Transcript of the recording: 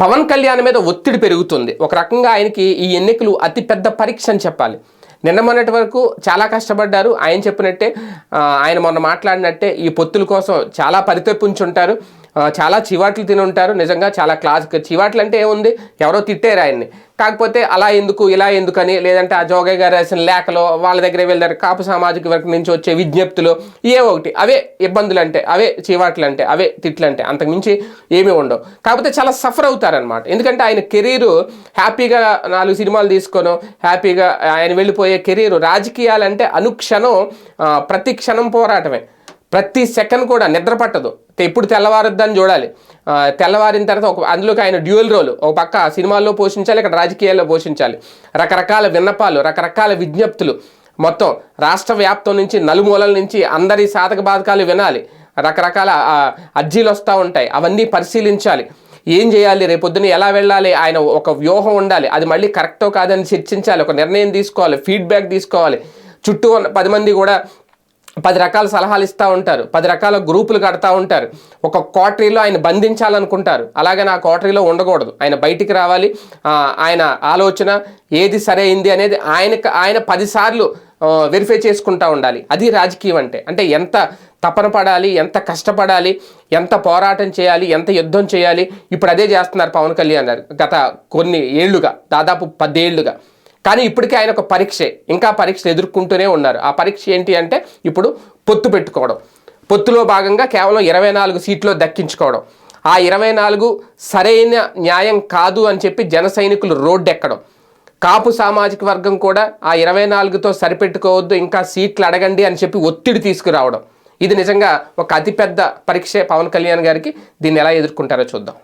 పవన్ కళ్యాణ్ మీద ఒత్తిడి పెరుగుతుంది. ఒక రకంగా ఆయనకి ఈ ఎన్నికలు అతిపెద్ద పరీక్ష అని చెప్పాలి. నిన్న మొన్నటి వరకు చాలా కష్టపడ్డారు. ఆయన చెప్పినట్టే ఆయన మొన్న మాట్లాడినట్టే ఈ పొత్తుల కోసం చాలా పరితెప్పుంచుంటారు. చాలా చివాట్లు తిని ఉంటారు. నిజంగా చాలా క్లాస్ చివాట్లు అంటే ఏముంది? ఎవరో తిట్టారు ఆయన్ని. కాకపోతే అలా ఎందుకు ఇలా ఎందుకని లేదంటే ఆ జోగయ్య గారు రాసిన లేఖలో వాళ్ళ దగ్గర వెళ్తారు కాపు సామాజిక వర్గం నుంచి వచ్చే విజ్ఞప్తులు ఏ ఒకటి. అవే ఇబ్బందులు అంటే అవే చీవాట్లు అంటే అవే తిట్లు అంటే అంతకుమించి ఏమీ ఉండవు. కాకపోతే చాలా సఫర్ అవుతారనమాట ఎందుకంటే ఆయన కెరీరు హ్యాపీగా నాలుగు సినిమాలు తీసుకొని హ్యాపీగా ఆయన వెళ్ళిపోయే కెరీరు రాజకీయాలంటే అనుక్షణం ప్రతి క్షణం పోరాటమే. ప్రతి సెకండ్ కూడా నిద్ర పట్టదు. ఎప్పుడు తెల్లవారుద్దని చూడాలి. తెల్లవారిన తర్వాత ఒక అందులోకి ఆయన డ్యూయల్ రోల్. ఒక పక్క సినిమాల్లో పోషించాలి ఇక్కడ రాజకీయాల్లో పోషించాలి. రకరకాల విన్నపాలు రకరకాల విజ్ఞప్తులు. మొత్తం రాష్ట్ర వ్యాప్తం నుంచి నలుమూలల నుంచి అందరి సాధక బాధకాలు వినాలి. రకరకాల అర్జీలు వస్తూ ఉంటాయి. అవన్నీ పరిశీలించాలి. ఏం చేయాలి? రేపొద్దున ఎలా వెళ్ళాలి? ఆయన ఒక వ్యూహం ఉండాలి. అది మళ్ళీ కరెక్టో కాదని చర్చించాలి. ఒక నిర్ణయం తీసుకోవాలి. ఫీడ్బ్యాక్ తీసుకోవాలి. చుట్టూ ఉన్న పది మంది కూడా పది రకాల సలహాలు ఇస్తూ ఉంటారు. పది రకాల గ్రూపులు కడతా ఉంటారు. ఒక క్వార్టరీలో ఆయన బంధించాలనుకుంటారు. అలాగే నా క్వార్టరీలో ఉండకూడదు. ఆయన బయటికి రావాలి. ఆయన ఆలోచన ఏది సరైంది అనేది ఆయనకు ఆయన పదిసార్లు వెరిఫై చేసుకుంటూ ఉండాలి. అది రాజకీయం అంటే. అంటే ఎంత తపన పడాలి ఎంత కష్టపడాలి ఎంత పోరాటం చేయాలి ఎంత యుద్ధం చేయాలి. ఇప్పుడు అదే చేస్తున్నారు పవన్ కళ్యాణ్ గారు గత కొన్ని ఏళ్ళుగా దాదాపు పదేళ్ళుగా. కానీ ఇప్పటికీ ఆయన ఒక పరీక్షే. ఇంకా పరీక్షలు ఎదుర్కొంటూనే ఉన్నారు. ఆ పరీక్ష ఏంటి అంటే ఇప్పుడు పొత్తు పెట్టుకోవడం. పొత్తులో భాగంగా కేవలం ఇరవై నాలుగు సీట్లు దక్కించుకోవడం. ఆ ఇరవై నాలుగు సరైన న్యాయం కాదు అని చెప్పి జన సైనికులు రోడ్డెక్కడం. కాపు సామాజిక వర్గం కూడా ఆ ఇరవై నాలుగుతో సరిపెట్టుకోవద్దు ఇంకా సీట్లు అడగండి అని చెప్పి ఒత్తిడి తీసుకురావడం. ఇది నిజంగా ఒక అతిపెద్ద పరీక్షే. పవన్ కళ్యాణ్ గారికి దీన్ని ఎలా ఎదుర్కొంటారో చూద్దాం.